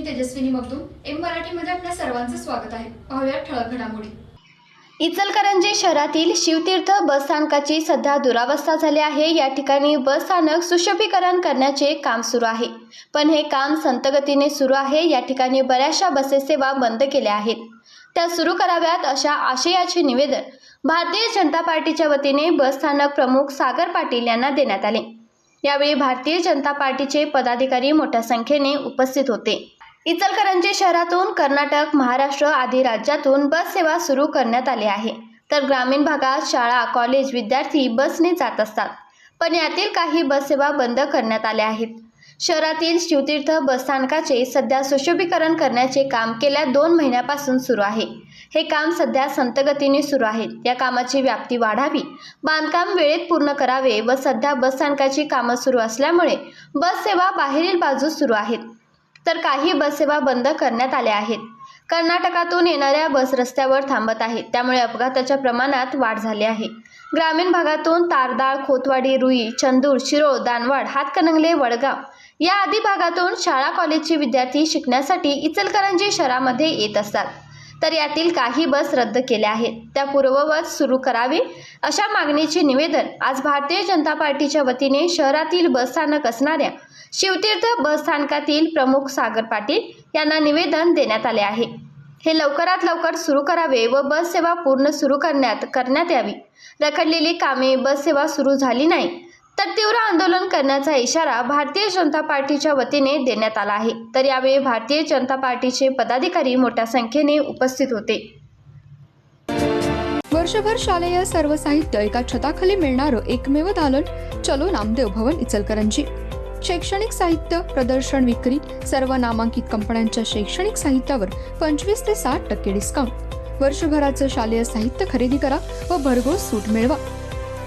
मी Tejaswini Magdum M मराठीमध्ये आपल्या सर्वांचं स्वागत आहे. पाहूया ठळक घडामोडी. इचलकरंजी शहरातील शिवतीर्थ बस स्थानकाची सध्या दुरावस्था झाली आहे. या ठिकाणी बस स्थानक सुशोभीकरण करण्याचे काम सुरू आहे. पण हे काम संतगतीने सुरू आहे. या ठिकाणी बऱ्याचशा बसेस सेवा बंद केल्या आहेत. त्या सुरू कराव्यात अशा आशयाचे निवेदन भारतीय जनता पार्टीच्या वतीने बस स्थानक प्रमुख सागर पाटील यांना देण्यात आले. यावेळी भारतीय जनता पार्टीचे पदाधिकारी मोठ्या संख्येने उपस्थित होते. इचलकरंजी शहरातून कर्नाटक महाराष्ट्र आदी राज्यातून बस सेवा सुरू करण्यात आली आहे. तर ग्रामीण भागात शाळा कॉलेज विद्यार्थी बसने जात असतात. पण यातील काही बससेवा बंद करण्यात आल्या आहेत. शहरातील शिवतीर्थ बसस्थानकाचे सध्या सुशोभीकरण करण्याचे काम गेल्या दोन महिन्यापासून सुरू आहे. हे काम सध्या संतगतीने सुरू आहे या कामाची व्याप्ती वाढावी बांधकाम वेळेत पूर्ण करावे व सध्या बसस्थानकाची कामं सुरू असल्यामुळे बससेवा बाहेरील बाजूस सुरू आहेत. तर काही बससेवा बंद करण्यात आल्या आहेत. कर्नाटकातून येणाऱ्या बस रस्त्यावर थांबत आहेत. त्यामुळे अपघाताच्या प्रमाणात वाढ झाली आहे. ग्रामीण भागातून तारदाळ खोतवाडी रुई चंदूर शिरोळ दानवाड हातकणंगले वडगाव या आदी भागातून शाळा कॉलेजचे विद्यार्थी शिकण्यासाठी इचलकरंजी शहरामध्ये येत असतात. तर यातील काही बस रद्द केल्या आहेत. त्या पूर्ववत सुरू करावे अशा मागणीचे निवेदन आज भारतीय जनता पार्टीच्या वतीने शहरातील बसस्थानक असणाऱ्या शिवतीर्थ बस स्थानकातील प्रमुख सागर पाटील यांना निवेदन देण्यात आले आहे. हे लवकरात लवकर सुरू करावे व बससेवा पूर्ण सुरू करण्यात करण्यात यावी. रखडलेली कामे बससेवा सुरू झाली नाही तर तीव्र आंदोलन करण्याचा इशारा भारतीय जनता पार्टीच्या वतीने देण्यात आला आहे. तर यावेळी भारतीय जनता पार्टीचे पदाधिकारी मोठ्या संख्येने उपस्थित होते. वर्षभर शालेय सर्व साहित्य एका छताखाली मिळणारं एकमेव दालन चलो नामदेव भवन इचलकरंजी. शैक्षणिक साहित्य प्रदर्शन विक्री सर्व नामांकित कंपन्यांच्या शैक्षणिक साहित्यावर पंचवीस ते साठ टक्के डिस्काउंट वर्षभराचं शालेय साहित्य खरेदी करा व भरघोस सूट मिळवा.